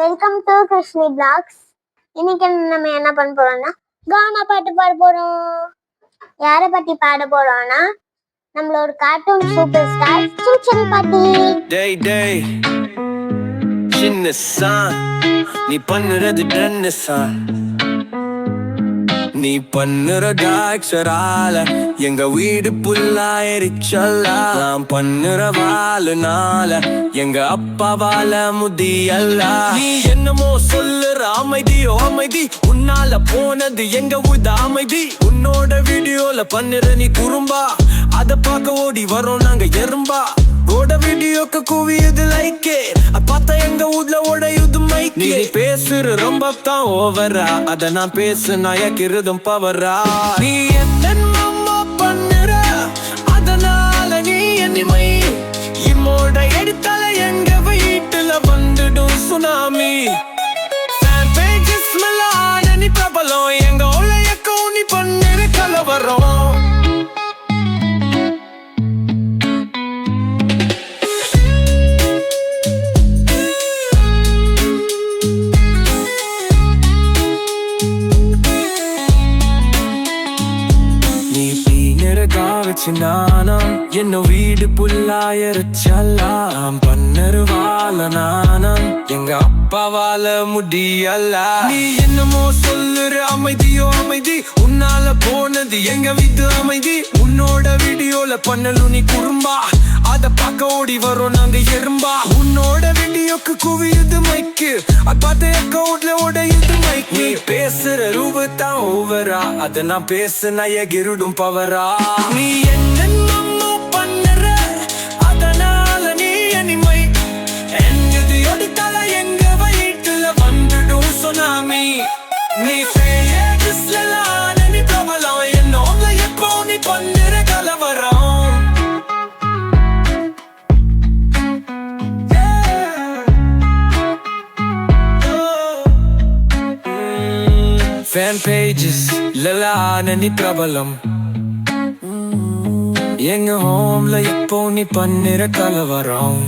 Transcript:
Welcome to Krishni blocks இன்னைக்கு நம்ம என்ன பண்ண போறோம்னா கானா பாட்டு பாட போறோம். யார பத்தி பாட போறோம்னா நம்மளோட கார்ட்டூன் சூப்பர் ஸ்டார் சின்சன் பாட்டி. டேய் டேய் சின்ன சான் நீ பண்ணுறது டன்னு சான் நீ பண்ணுற டாக்டரால எங்க வீடு புல்லாயிருச்சல்ல. நான் பண்ணுற வாழுனால எங்க அப்பாவால முதியல்லா நீ என்னமோ சொல்லுற அமைதி அமைதி. உன்னால போனது எங்க ஊத அமைதி. உன்னோட வீடியோல பண்ணுற நீ குறும்பா. அத பார்க்க ஓடி வரோம் நாங்க எறும்பா. ஓட வீடியோக்கு குவியது லைக்கே பார்த்தா எங்க ஊர்ல உடைய நீ பேசுற ரொம்ப தான் ஓவரா. அத நான் பேசு நயக்கிறதும் பவரா நீ என்னென்னமோ பண்ணுற அதனால நீ என்னிமை இம்மோட எடுத்தால எங்க வீட்டுல வந்துடும் சுனாமி. நீ பிரபலம். எங்க உலகக்கும் நீ பண்ணுற கலவரம். பீனர நானாம் என்ன வீடு புல்லாயிருச்சலாம் பன்னருவால வாழ நானாம் எங்க அப்பாவால முடியல. நீ என்னமோ சொல்லுற அமைதியோ அமைதி உன்னால போனது எங்க வீட்டு அமைதி. உன்னோட வீடியோல பண்ணலு நீ குறும்பா அத பார்க்க ஓடி வரும் நாங்க எறும்பா. உன்னோட வீடியோக்கு குவியுது மைக்கு அது அக்கௌண்ட்ல உடையுது நீ பேசுற ரூபத்தான் ஓவரா? அத நான் பேச நயகிருடும் பவரா? நீ என்னென்னமோ பண்ணுற? அதனால நீ அனிமை எங்கது எடுத்தால எங்க வயிற்றுல வந்துடும் சுனாமி. நீ ஃபேன் பேஜஸ் லலான நீ பிரபலம் எங்க ஹோம்ல இப்போ நீ பண்ணிற கலவரம்.